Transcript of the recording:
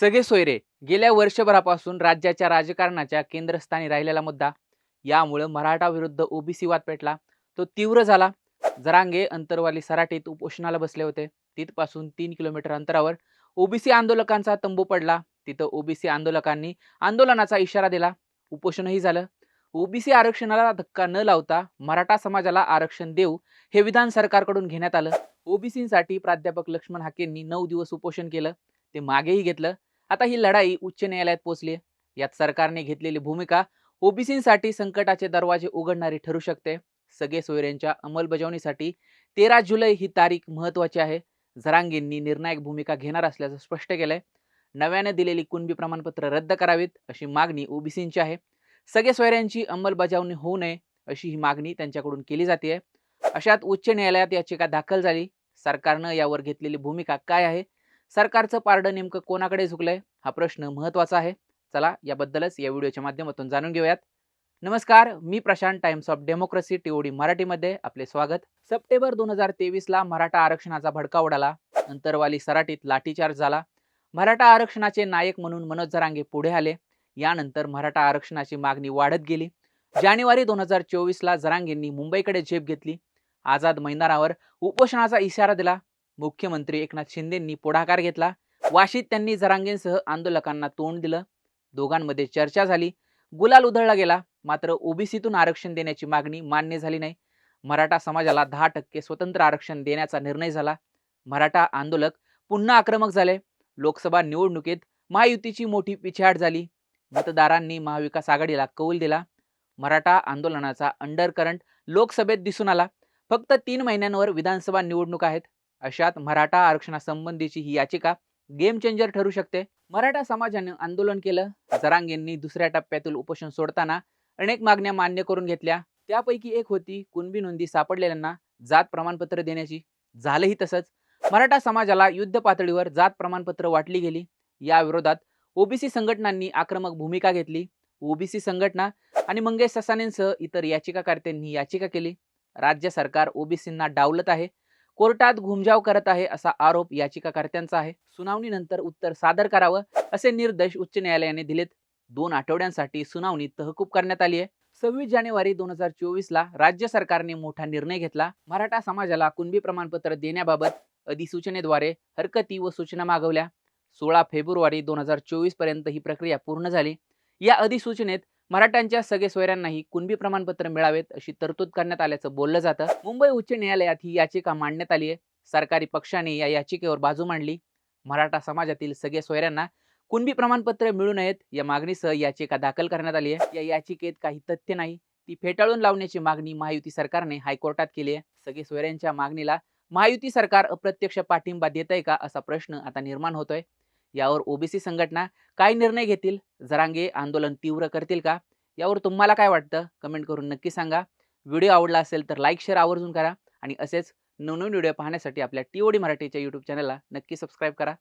सगळे सोयरे गेल्या वर्षभरापासून राज्याच्या राजकारणाच्या केंद्रस्थानी राहिलेला मुद्दा. यामुळं मराठा विरुद्ध ओबीसी वाद पेटला. तो तीव्र झाला. जरांगे अंतरवाली सराटीत उपोषणाला बसले होते. तिथपासून तीन किलोमीटर अंतरावर ओबीसी आंदोलकांचा तंबू पडला. तिथं ओबीसी आंदोलकांनी आंदोलनाचा इशारा दिला. उपोषणही झालं. ओबीसी आरक्षणाला धक्का न लावता मराठा समाजाला आरक्षण देऊ हे विधान सरकारकडून घेण्यात आलं. ओबीसीसाठी प्राध्यापक लक्ष्मण हाकेंनी नऊ दिवस उपोषण केलं. ते मागेही घेतलं. आता ही लढाई उच्च न्यायालयात पोहोचली आहे. यात सरकारने घेतलेली भूमिका ओबीसीसाठी संकटाचे दरवाजे उघडणारी ठरू शकते. सगळे सोयऱ्यांच्या अंमलबजावणीसाठी तेरा जुलै ही तारीख महत्वाची आहे. झरांगींनी निर्णायक भूमिका घेणार असल्याचं स्पष्ट केलंय. नव्याने दिलेली कुणबी प्रमाणपत्र रद्द करावीत अशी मागणी ओबीसींची आहे. सगळे सोयऱ्यांची अंमलबजावणी होऊ नये अशी ही मागणी त्यांच्याकडून केली जाते अशात उच्च न्यायालयात याचिका दाखल झाली. सरकारनं यावर घेतलेली भूमिका काय आहे? सरकारचं पारडं नेमकं कोणाकडे झुकलंय? हा प्रश्न महत्त्वाचा आहे. चला याबद्दलच या व्हिडिओच्या माध्यमातून जाणून घेऊयात. नमस्कार मी Prashant Times of Democracy TOD मराठीमध्ये आपले स्वागत. सप्टेंबर दोन हजार तेवीसला मराठा आरक्षणाचा भडका उडाला. अंतरवाली सराटीत लाठीचार्ज झाला. मराठा आरक्षणाचे नायक म्हणून मनोज जरांगे पुढे आले. यानंतर मराठा आरक्षणाची मागणी वाढत गेली. जानेवारी दोन हजार चोवीसला जरांगेंनी मुंबईकडे झेप घेतली. आझाद मैदानावर उपोषणाचा इशारा दिला. मुख्यमंत्री एकनाथ शिंदेंनी पुढाकार घेतला. वाशीत त्यांनी जरांगेंसह आंदोलकांना तोंड दिलं. दोघांमध्ये चर्चा झाली. गुलाल उधळला गेला. मात्र ओबीसीतून आरक्षण देण्याची मागणी मान्य झाली नाही. मराठा समाजाला दहा टक्के स्वतंत्र आरक्षण देण्याचा निर्णय झाला. मराठा आंदोलक पुन्हा आक्रमक झाले. लोकसभा निवडणुकीत महायुतीची मोठी पिछाड झाली. मतदारांनी महाविकास आघाडीला कौल दिला. मराठा आंदोलनाचा अंडर करंट लोकसभेत दिसून आला. फक्त तीन महिन्यांवर विधानसभा निवडणूक आहेत. अशात मराठा आरक्षणासंबंधीची ही याचिका गेम चेंजर ठरू शकते. मराठा समाजाने आंदोलन केलं. जरांगेंनी दुसऱ्या टप्प्यातील उपोषण सोडताना अनेक मागण्या मान्य करून घेतल्या. त्यापैकी एक होती कुणबी नोंदी सापडलेल्यांना जात प्रमाणपत्र देण्याची. झालंही तसंच. मराठा समाजाला युद्ध पातळीवर जात प्रमाणपत्र वाटली गेली. या विरोधात ओबीसी संघटनांनी आक्रमक भूमिका घेतली. ओबीसी संघटना आणि मंगेश ससानेंसह इतर याचिकाकर्त्यांनी याचिका केली. राज्य सरकार ओबीसींना डावलत आहे. कोर्टात घुमजाव करत आहे असा आरोप याचिकाकर्त्यांचा आहे. सुनावणीनंतर उत्तर सादर करावं असे निर्देश उच्च न्यायालयाने दिलेत. दोन आठवड्यांसाठी सुनावणी तहकूब करण्यात आली आहे. सव्वीस जानेवारी दोन हजार चोवीस ला राज्य सरकारने मोठा निर्णय घेतला. मराठा समाजाला कुणबी प्रमाणपत्र देण्याबाबत अधिसूचनेद्वारे हरकती व सूचना मागवल्या. सोळा फेब्रुवारी दोन हजार चोवीसपर्यंत ही प्रक्रिया पूर्ण झाली. या अधिसूचनेत मराठ्यांच्या सगळे सोयऱ्यांनाही कुणबी प्रमाणपत्र मिळावेत अशी तरतूद करण्यात आल्याचं बोललं जातं. मुंबई उच्च न्यायालयात ही याचिका मांडण्यात आली आहे सरकारी पक्षाने या याचिकेवर बाजू मांडली. मराठा समाजातील सगळे सोयऱ्यांना कुणबी प्रमाणपत्र मिळू नयेत या मागणीसह याचिका दाखल करण्यात आली आहे या याचिकेत काही तथ्य नाही. ती फेटाळून लावण्याची मागणी महायुती सरकारने हायकोर्टात केली आहे सगळे सोयऱ्यांच्या मागणीला महायुती सरकार अप्रत्यक्ष पाठिंबा देत आहे का असा प्रश्न आता निर्माण होतोय. यावर ओबीसी संघटना काय निर्णय घेतील? जरांगे आंदोलन तीव्र करतील का? यावर तुम्हाला काय वाटतं? कमेंट करून नक्की सांगा. व्हिडिओ आवडला असेल तर लाईक शेअर आवर्जून करा आणि असेच नवनवीन व्हिडिओ पाहण्यासाठी आपल्या टी ओ डी मराठीच्या यूट्यूब चॅनलला नक्की सबस्क्राईब करा.